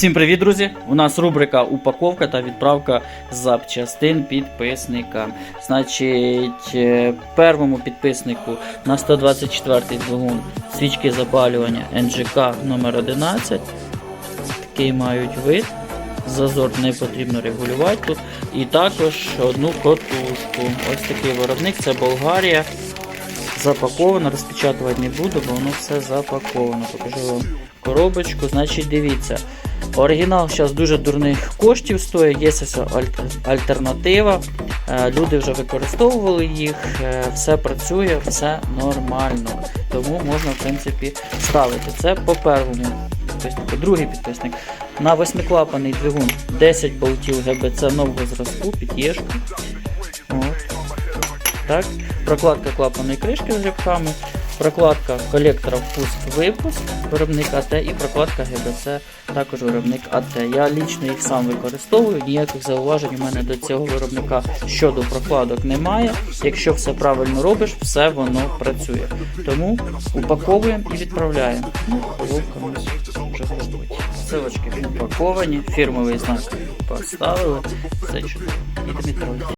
Всім привіт, друзі! У нас рубрика упаковка та відправка запчастин підписникам. Значить, е, першому підписнику на 124-й двигун свічки запалювання NGK номер 11 Такий мають вид. Зазор не потрібно регулювати тут. І також одну котушку. Ось такий виробник, це Болгарія. Запаковано, розпечатувати не буду, бо воно все запаковано. Покажу вам коробочку. Значить, дивіться. Оригінал зараз дуже дурних коштів стоїть, є альтернатива. Е, Люди вже використовували їх, е, все працює, все нормально. Тому можна, в принципі, ставити. Це по первому підписнику. Другий підписник. На восьмиклапаний двигун 10 болтів ГБЦ нового зразку, під'єшку. Так. Прокладка клапаної кришки з грибками, прокладка колектора впуск-випуск виробник АТ і прокладка ГБЦ також виробник АТ. Я лічно їх сам використовую, ніяких зауважень у мене до цього виробника щодо прокладок немає. Якщо все правильно робиш, все воно працює. Тому упаковуємо і відправляємо. Ну, вже готові. Силочки упаковані, фірмовий знак поставили. Все чудово. Ідемо відправляти.